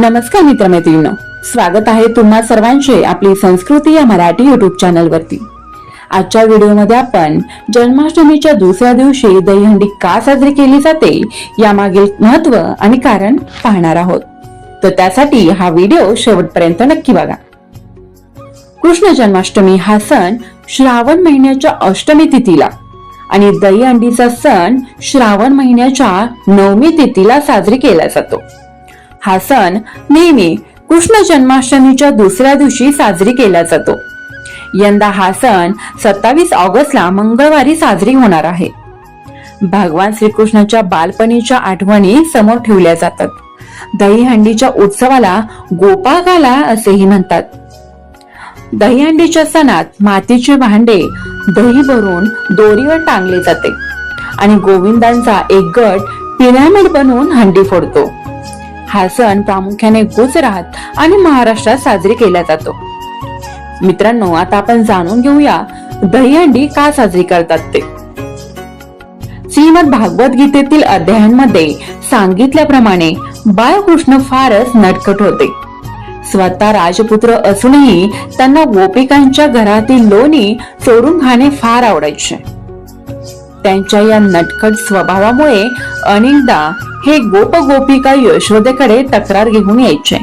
नमस्कार मित्रमैत्रिणींनो. स्वागत आहे तुम्हा सर्वांचे आपली संस्कृती या मराठी युट्यूब चॅनल वरती. आजच्या व्हिडिओमध्ये आपण जन्माष्टमीच्या दुसऱ्या दिवशी दहीहंडी का साजरी केली जाते यामागील महत्त्व आणि कारण पाहणार आहोत. तर त्यासाठी हा व्हिडिओ शेवटपर्यंत नक्की बघा. कृष्ण जन्माष्टमी हा सण श्रावण महिन्याच्या अष्टमी तिथीला आणि दहीहंडीचा सण श्रावण महिन्याच्या नवमी तिथीला साजरी केला जातो. हा सण नेहमी कृष्ण जन्माष्टमीच्या दुसऱ्या दिवशी साजरी केला जातो. यंदा हा सण सत्तावीस ऑगस्टला मंगळवारी साजरी होणार आहे. भगवान श्रीकृष्णाच्या बालपणीच्या आठवणी समोर ठेवल्या जातात. दहीहंडीच्या उत्सवाला गोपागाला असेही म्हणतात. दहीहंडीच्या सणात मातीचे भांडे दही भरून दोरीवर टांगले जाते आणि गोविंदांचा एक गट पिरॅमिड बनवून हंडी फोडतो. हा सण प्रामुख्याने गुजरात आणि महाराष्ट्रात साजरी केला जातो. मित्रांनो आता आपण जाणून घेऊया दहीहंडी का साजरी करतात ते. श्रीमद भागवत गीतेतील अध्यायांमध्ये सांगितल्याप्रमाणे बाळकृष्ण फारच नटखट होते. स्वतः राजपुत्र असूनही त्यांना गोपिकांच्या घरातील लोणी चोरून खाणे फार आवडायचे. त्यांच्या या नटखट स्वभावामुळे अनेकदा हे गोप गोपिका यशोदेकडे तक्रार घेऊन यायचे.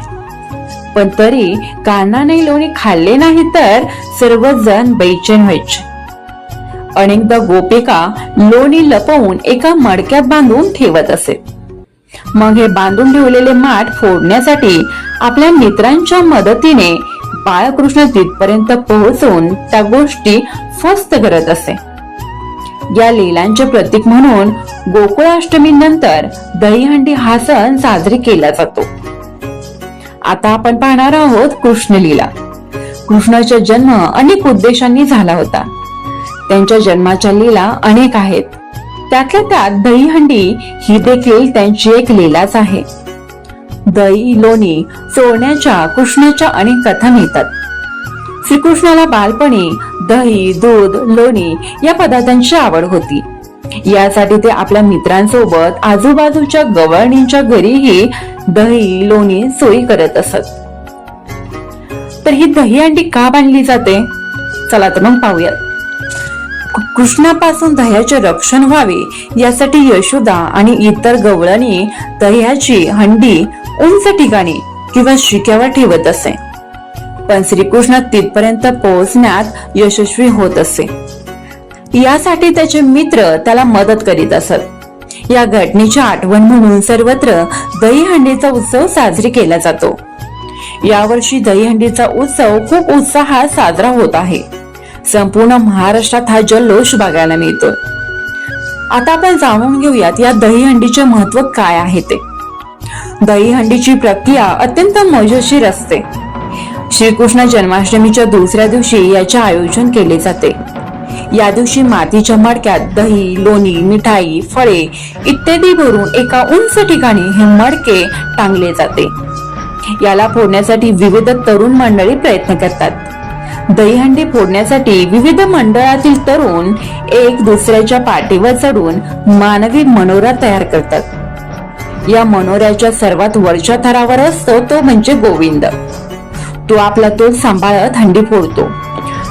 पण तरी कानाने लोणी खाल्ले नाही तर सर्वजण बैचेन व्हायचे. अनेकदा गोपिका लोणी लपवून एका मडक्यात बांधून ठेवत असे. मग हे बांधून ठेवलेले माठ फोडण्यासाठी आपल्या मित्रांच्या मदतीने बाळकृष्ण तिथपर्यंत पोहोचून त्या गोष्टी फस्त करत असे. या लीलांचे प्रतीक म्हणून गोकुळाष्टमी नंतर दहीहंडी हा सण साजरी केला जातो. आता आपण पाहणार आहोत कृष्णलीला. कृष्णाचा जन्म अनेक उद्देशांनी झाला होता. त्यांच्या जन्माच्या लीला अनेक आहेत. त्यातल्या त्यात दहीहंडी ही देखील त्यांची एक लीलाच आहे. दही लोणी चोरण्याच्या कृष्णाच्या अनेक कथा मिळतात. श्रीकृष्णाला बालपणी दही दूध लोणी या पदार्थांची आवड होती. यासाठी ते आपल्या मित्रांसोबत आजूबाजूच्या गवळणींच्या घरीही दही लोणी सोयी करत असत. तर ही दहीहंडी का बांधली जाते? चला तर मग पाहूयात. कृष्णापासून दह्याचे रक्षण व्हावे यासाठी यशोदा आणि इतर गवळणी दह्याची हंडी उंच ठिकाणी किंवा शिक्यावर ठेवत असे. पण श्रीकृष्ण तिथपर्यंत पोहोचण्यात यशस्वी होत असे. यासाठी त्याचे मित्र त्याला मदत करीत असत. या घटनेची आठवण म्हणून सर्वत्र दहीहंडीचा उत्सव साजरी केला जातो. यावर्षी दहीहंडीचा उत्सव खूप उत्साहात साजरा होत आहे. संपूर्ण महाराष्ट्रात हा जल्लोष बघायला मिळतो. आता आपण जाणून घेऊयात या दहीहंडीचे महत्त्व काय आहे ते. दहीहंडीची प्रक्रिया अत्यंत मजेशीर असते. श्रीकृष्ण जन्माष्टमीच्या दुसऱ्या दिवशी याचे आयोजन केले जाते. या दिवशी मातीच्या मडक्यात दही लोणी मिठाई फळे इत्यादी भरून एका उंच ठिकाणी हे मडके टांगले जाते. याला फोडण्यासाठी विविध तरुण मंडळी प्रयत्न करतात. दहीहंडी फोडण्यासाठी विविध मंडळातील तरुण एक दुसऱ्याच्या पाठीवर चढून मानवी मनोरा तयार करतात. या मनोऱ्याच्या सर्वात वरच्या थरावर असतो तो म्हणजे गोविंद. तो आपला तोल सांभाळत हंडी फोडतो.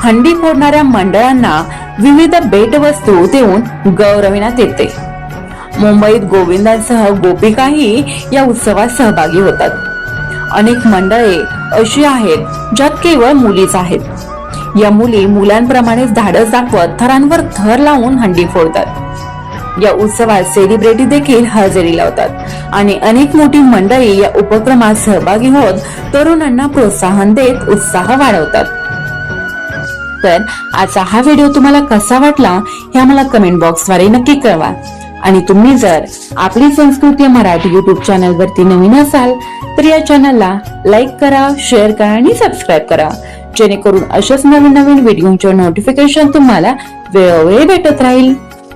हंडी फोडणाऱ्या मंडळांना विविध भेटवस्तू देऊन गौरविण्यात येते. मुंबईत गोविंदांसह गोपिकाही या उत्सवात सहभागी होतात. अनेक मंडळे अशी आहेत ज्यात केवळ मुलीच आहेत. या मुली मुलांप्रमाणेच धाडस दाखवत थरांवर थर लावून हंडी फोडतात. या उत्सवात सेलिब्रिटी देखील हजेरी लावतात. आणि अनेक मोठी मंडळी या उपक्रमात सहभागी होत तरुणांना प्रोत्साहन देत उत्साह वाढवतात. तर आजचा हा व्हिडिओ तुम्हाला कसा वाटला हे आम्हाला कमेंट बॉक्सद्वारे नक्की कळवा. आणि तुम्ही जर आपली संस्कृती मराठी युट्यूब चॅनल वरती नवीन असाल तर या चॅनलला लाईक करा शेअर करा आणि सबस्क्राईब करा. जेणेकरून अशाच नवीन नवीन व्हिडिओचे नोटिफिकेशन तुम्हाला वेळोवेळी भेटत राहील.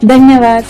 धन्यवाद.